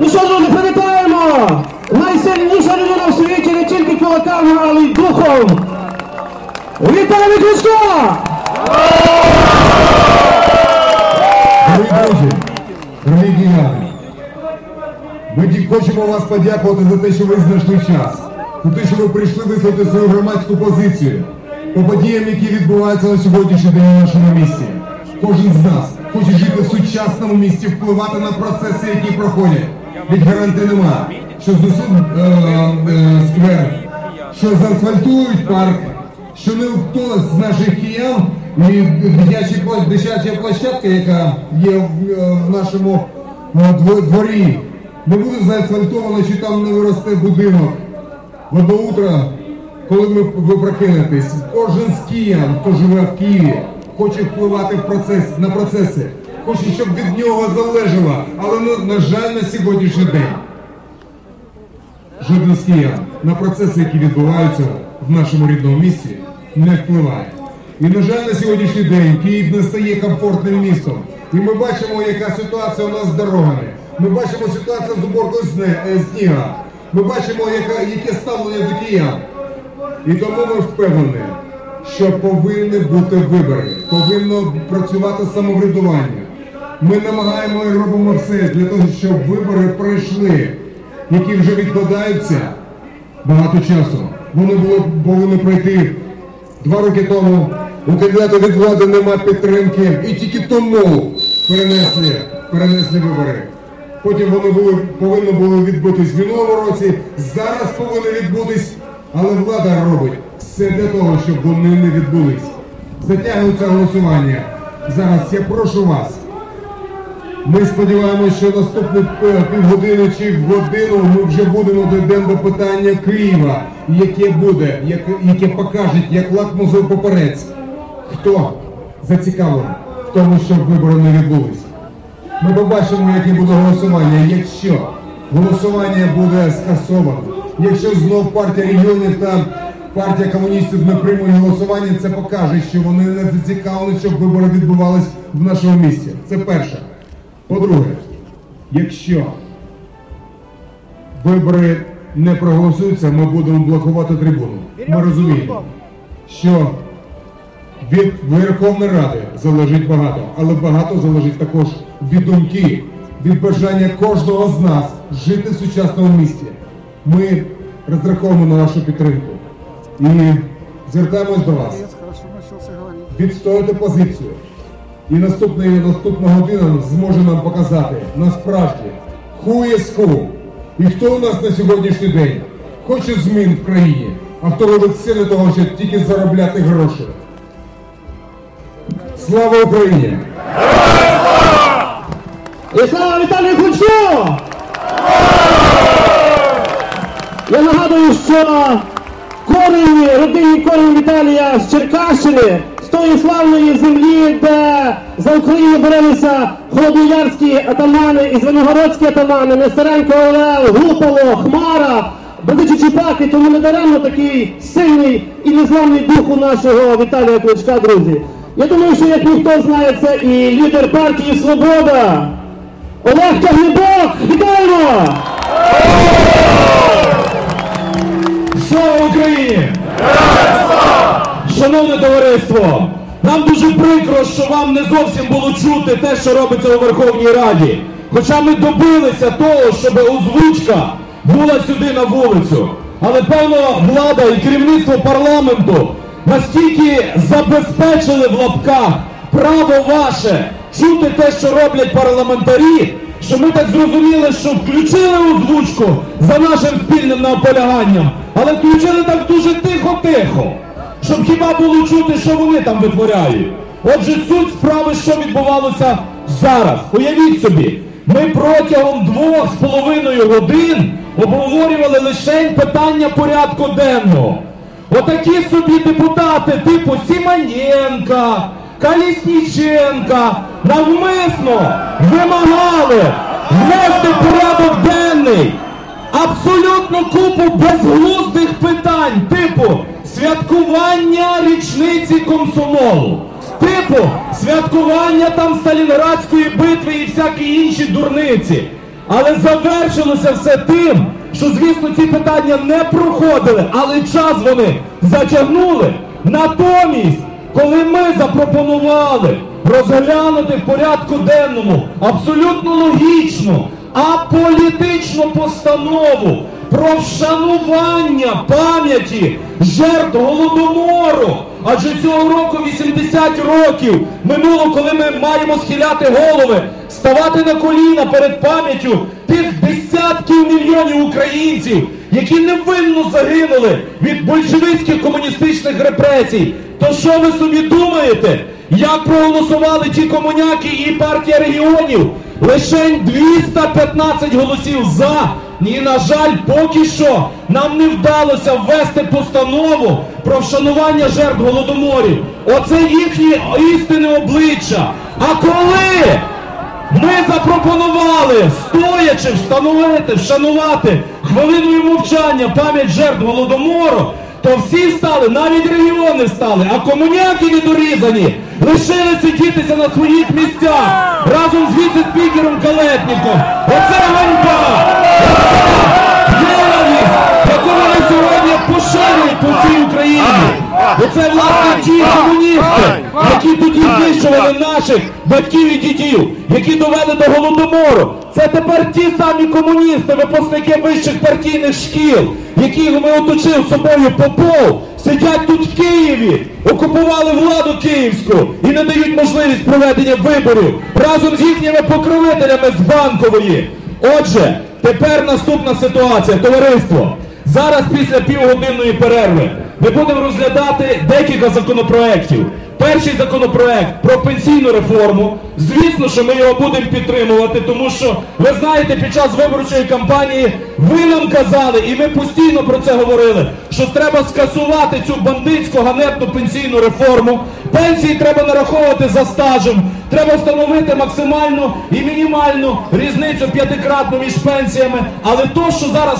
Ну що, друзі, привітаємо! Найсильніша людина в світі не тільки кулаками, але й духом! Віталій Кличко! Дорогі друзі, дорогі кияни, ми хочемо вас подякувати за те, що ви знайшли час, за те, що ви прийшли висловити свою громадську позицію по подіям, які відбуваються на сьогоднішній день у нашому місті. Кожен з нас хоче жити в сучасному місті, впливати на процеси, які проходять. Ведь гарантії нема, що знесуть е, е, сквер, що заасфальтують парк, що не хто з наших киян? І дитяча площадка, яка є в, е, нашому е, дворі, не буде заасфальтована, чи там не виросте будинок. В одно утро, коли ми ви прокинетесь, кожен з киян, хто живе в Києві, хоче впливати в процес, на процеси, хоче, щоб від нього залежало, але на, на жаль, на сьогоднішній день жоден з киян на процеси, які відбуваються в нашому рідному місті, не впливає. І, на жаль, на сьогоднішній день Київ не стає комфортним містом. І ми бачимо, яка ситуація у нас з дорогами. Ми бачимо ситуацію з уборкою е, сніга. Ми бачимо, яка, яке ставлення до киян. І тому ми впевнені, що повинні бути вибори, повинно працювати самоврядування. Ми намагаємо і робимо все для того, щоб вибори пройшли, які вже відкладаються багато часу. Вони були повинні пройти два роки тому. У кандидата від влади нема підтримки, і тільки тому перенесли, перенесли вибори. Потім вони були, повинні були відбутись в минулому році, зараз повинні відбутись, але влада робить все для того, щоб вони не відбулись. Затягується голосування. Зараз я прошу вас. Ми сподіваємося, що наступні е, півгодини чи годину ми вже будемо дійдемо до питання Києва, яке буде, яке, яке покаже, як лакмузовий папірець, хто зацікавлений в тому, щоб вибори не відбулись. Ми побачимо, яке буде голосування. Якщо голосування буде скасовано, якщо знов партія регіонів та партія комуністів не приймуть голосування, це покаже, що вони не зацікавлені, щоб вибори відбувались в нашому місті. Це перше. По-друге, якщо вибори не проголосуються, ми будемо блокувати трибуну. Ми розуміємо, що від Верховної Ради залежить багато, але багато залежить також від думки, від бажання кожного з нас жити в сучасному місті. Ми розраховуємо на вашу підтримку і звертаємось до вас. Відстояти позицію. І наступної наступна година зможе нам показати насправді who is who. І хто у нас на сьогоднішній день хоче змін в країні, а хто робить все для того, щоб тільки заробляти гроші. Слава Україні! І слава Віталію Кличко! Я нагадую, що корені, родинні корені Віталія з Черкащини, тої славної землі, де за Україну боролися холодноярські атамани і звенигородські атамани, Нестеренко Олег, Гупало, Хмара, Бродичі Чупаки, тому не даремно такий сильний і незламний дух у нашого Віталія Кличка, друзі. Я думаю, що як ніхто знає, це і лідер партії Свобода. Олег Тягнебок, вітаємо! Слава Україні! Шановне товариство! Нам дуже прикро, що вам не зовсім було чути те, що робиться у Верховній Раді. Хоча ми добилися того, щоб озвучка була сюди на вулицю. Але певно влада і керівництво парламенту настільки забезпечили в лапках право ваше чути те, що роблять парламентарі, що ми так зрозуміли, що включили озвучку за нашим спільним наполяганням, але включили так дуже тихо-тихо, щоб хіба було чути, що вони там витворяють. Отже, суть справи, що відбувалося зараз. Уявіть собі, ми протягом двох з половиною годин обговорювали лише питання порядку денного. Отакі собі депутати, типу Сіманенка, Калісніченка, навмисно вимагали внести порядок денний абсолютно купу безглуздих питань, типу святкування річниці комсомолу, типу святкування там Сталінградської битви і всякі інші дурниці. Але завершилося все тим, що, звісно, ці питання не проходили, але час вони затягнули. Натомість, коли ми запропонували розглянути в порядку денному абсолютно логічну, аполітичну постанову про вшанування пам'яті жертв голодомору. Адже цього року 80 років минуло, коли ми маємо схиляти голови, ставати на коліна перед пам'яттю тих десятків мільйонів українців, які невинно загинули від большевицьких комуністичних репресій. То що ви собі думаєте? Як проголосували ті комуняки і партія регіонів? Лишень 215 голосів за. І, на жаль, поки що нам не вдалося ввести постанову про вшанування жертв голодоморів. Оце їхнє істинне обличчя. А коли ми запропонували, стоячи, встановити, вшанувати хвилиною мовчання пам'ять жертв голодомору, то всі стали, навіть регіони стали, а комуняки недорізані лишили сидітися на своїх місцях разом з віце-спікером Калетніком. Оце ганьба! Євність, яку вони сьогодні поширюють по всій Україні. Оце власне ті комуністи, які тоді знищували наших батьків і дітей, які довели до голодомору. Це тепер ті самі комуністи, випускники вищих партійних шкіл, яких ми оточив собою Попов, сидять тут в Києві, окупували владу київську і не дають можливість проведення виборів разом з їхніми покровителями з банкової. Отже, тепер наступна ситуація, товариство. Зараз після півгодинної перерви ми будемо розглядати декілька законопроєктів. Перший законопроект про пенсійну реформу. Звісно, що ми його будемо підтримувати, тому що ви знаєте, під час виборчої кампанії ви нам казали, і ми постійно про це говорили, що треба скасувати цю бандитську ганебну пенсійну реформу. Пенсії треба нараховувати за стажем, треба встановити максимальну і мінімальну різницю п'ятикратну між пенсіями. Але то, що зараз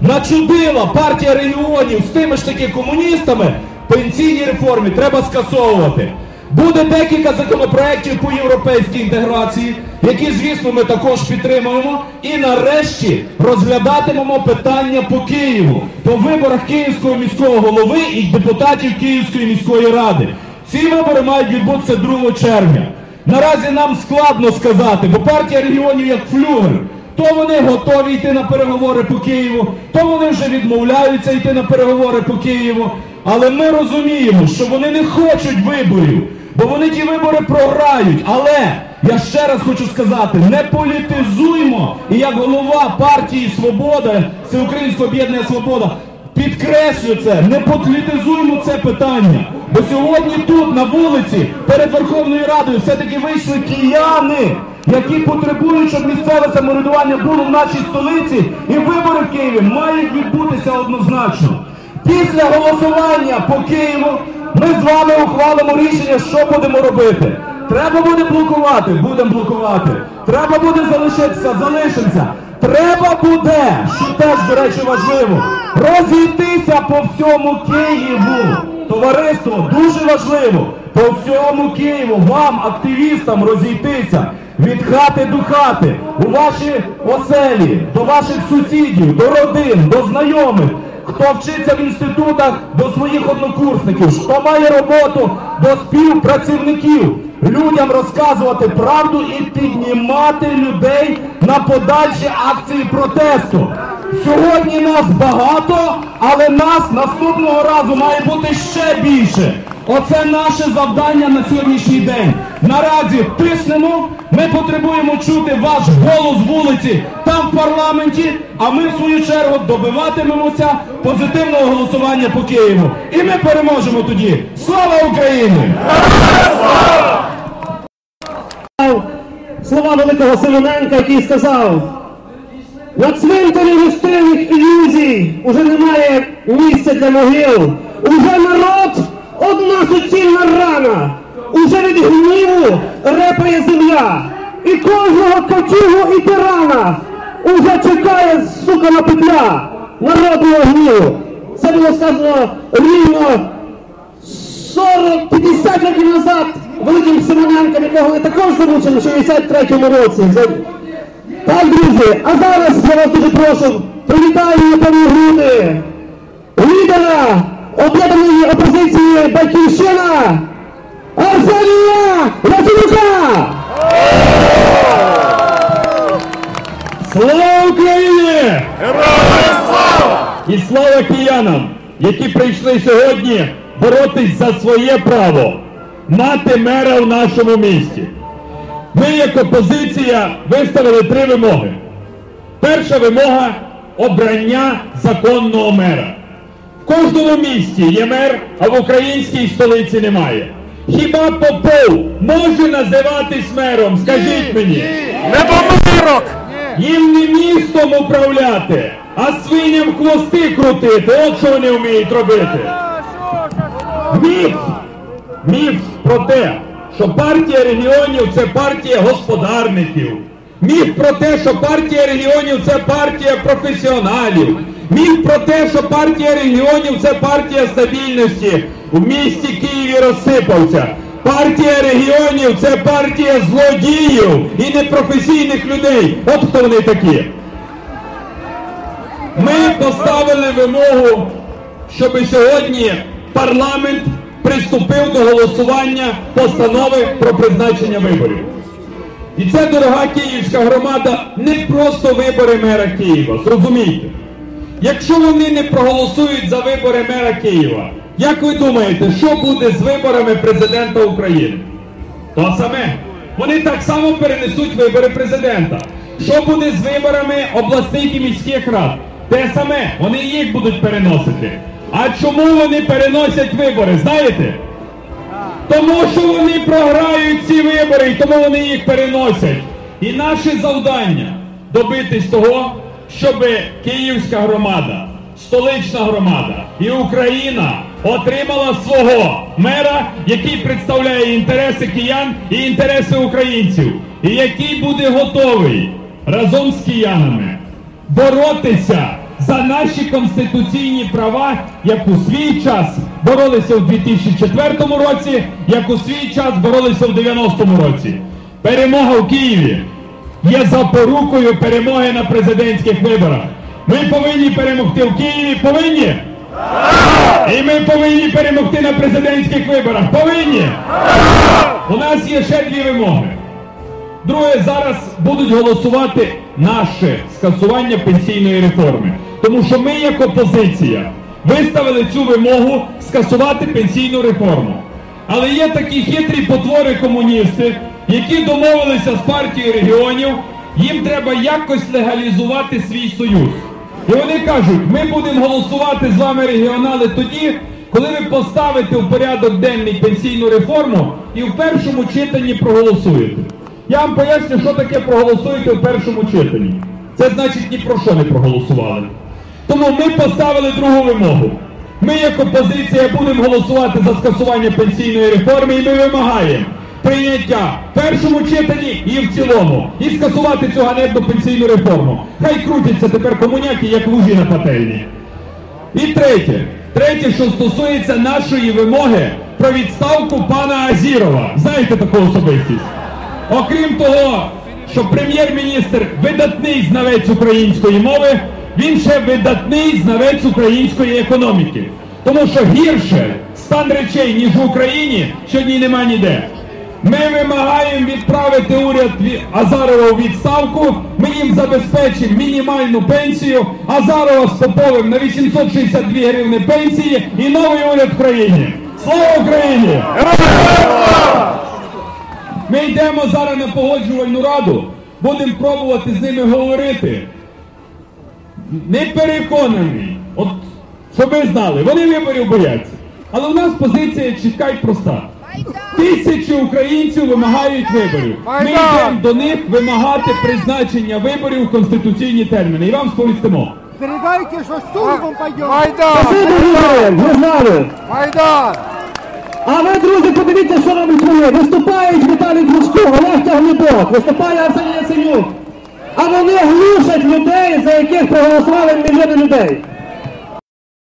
начудила партія регіонів з тими ж таки комуністами, пенсійній реформі треба скасовувати. Буде декілька законопроєктів по європейській інтеграції, які, звісно, ми також підтримуємо. І нарешті розглядатимемо питання по Києву, по виборах Київського міського голови і депутатів Київської міської ради. Ці вибори мають відбутися 2 червня. Наразі нам складно сказати, бо партія регіонів як флюгер. То вони готові йти на переговори по Києву, то вони вже відмовляються йти на переговори по Києву. Але ми розуміємо, що вони не хочуть виборів, бо вони ті вибори програють. Але я ще раз хочу сказати: не політизуймо. І як голова партії Свобода, Всеукраїнського об'єднання Свобода, підкреслю це, не політизуймо це питання. Бо сьогодні тут, на вулиці, перед Верховною Радою, все-таки вийшли кияни які потребують, щоб місцеве самоврядування було в нашій столиці, і вибори в Києві мають відбутися однозначно. Після голосування по Києву ми з вами ухвалимо рішення, що будемо робити. Треба буде блокувати, будемо блокувати. Треба буде залишитися, залишимося. Треба буде, що теж, до речі, важливо, розійтися по всьому Києву. Товариство дуже важливо по всьому Києву вам, активістам, розійтися від хати до хати, у ваші оселі, до ваших сусідів, до родин, до знайомих, хто вчиться в інститутах, до своїх однокурсників, хто має роботу до співпрацівників, людям розказувати правду і піднімати людей на подальші акції протесту. Сьогодні нас багато, але нас наступного разу має бути ще більше. Оце наше завдання на сьогоднішній день. Наразі тиснемо. Ми потребуємо чути ваш голос вулиці там в парламенті. А ми в свою чергу добиватимемося позитивного голосування по Києву. І ми переможемо тоді. Слава Україні! Слова великого Семененка, який сказав, на цвинтарі гостинних ілюзій уже немає місця для могил. Уже народ одна суцільна рана. Уже від гніву репає земля. І кожного качугу і тирана уже чекає, сука, на петля народного гніву. Це було сказано рівно 40-50 років назад великим Симоненком, якого ми також замучили в 63-му році. Так, друзі, а зараз я вас дуже прошу, привітаю пані груди, лідера об'єднаної опозиції Батьківщина Арсенія Яценюка! Слава Україні! Героям слава! І слава киянам, які прийшли сьогодні боротись за своє право мати мера в нашому місті. Ми, як опозиція, виставили три вимоги. Перша вимога обрання законного мера. Кожному місті є мер, а в українській столиці немає. Хіба Попов може називатись мером? Скажіть мені. Не бомбирок! Їм не містом управляти, а свиням хвости крутити. От що вони вміють робити. Міф! Міф про те, що партія регіонів це партія господарників. Міф про те, що партія регіонів це партія професіоналів. Міф про те, що партія регіонів це партія стабільності. В місті Києві розсипався. Партія регіонів це партія злодіїв і непрофесійних людей. От хто вони такі. Ми поставили вимогу, щоб сьогодні парламент приступив до голосування постанови про призначення виборів. І це, дорога київська громада, не просто вибори мера Києва. Зрозумійте. Якщо вони не проголосують за вибори мера Києва, як ви думаєте, що буде з виборами президента України? То саме. Вони так само перенесуть вибори президента. Що буде з виборами обласних і міських рад? Те саме, вони їх будуть переносити. А чому вони переносять вибори? Знаєте? Тому що вони програють ці вибори, і тому вони їх переносять. І наше завдання добитись того, щоб Київська громада, столична громада і Україна отримала свого мера, який представляє інтереси киян і інтереси українців, і який буде готовий разом з киянами боротися за наші конституційні права, як у свій час боролися в 2004 році, як у свій час боролися в 90-му році. Перемога в Києві є запорукою перемоги на президентських виборах. Ми повинні перемогти в Києві, повинні? І ми повинні перемогти на президентських виборах. Повинні? У нас є ще дві вимоги. Друге, зараз будуть голосувати наше скасування пенсійної реформи. Тому що ми, як опозиція, виставили цю вимогу скасувати пенсійну реформу. Але є такі хитрі потвори комуністи, які домовилися з партією регіонів, їм треба якось легалізувати свій союз. І вони кажуть, ми будемо голосувати з вами регіонали тоді, коли ви поставите в порядок денний пенсійну реформу і в першому читанні проголосуєте. Я вам поясню, що таке проголосуєте в першому читанні. Це значить ні про що не проголосували. Тому ми поставили другу вимогу. Ми, як опозиція, будемо голосувати за скасування пенсійної реформи і ми вимагаємо прийняття в першому читанні і в цілому. І скасувати цю ганебну пенсійну реформу. Хай крутяться тепер комуняки, як лужі на пательні. І третє. Третє, що стосується нашої вимоги про відставку пана Азірова. Знаєте таку особистість? Окрім того, що прем'єр-міністр видатний знавець української мови, він ще видатний знавець української економіки. Тому що гірше стан речей, ніж в Україні, сьогодні нема ніде. Ми вимагаємо відправити уряд Азарова у відставку. Ми їм забезпечимо мінімальну пенсію. Азарова з Поповим на 862 гривни пенсії і новий уряд в країні. Слава Україні! Ми йдемо зараз на погоджувальну раду, будемо пробувати з ними говорити. Не переконаний, от щоб ви знали, вони виборів бояться. Але у нас позиція чітка і проста. Тисячі українців вимагають виборів. Ми йдемо до них вимагати призначення виборів в конституційні терміни. І вам сповістимо. Передайте, что с Турбом пойдем. Майдан! Спасибо, Ігоре, ми з вами. Майдан! А ви, друзі, подивіться, що робить вони. Виступають Віталій Кличко, Олег Тягнебок, виступає Арсеній Яценюк. А вони глушать людей, за яких проголосували мільйони людей.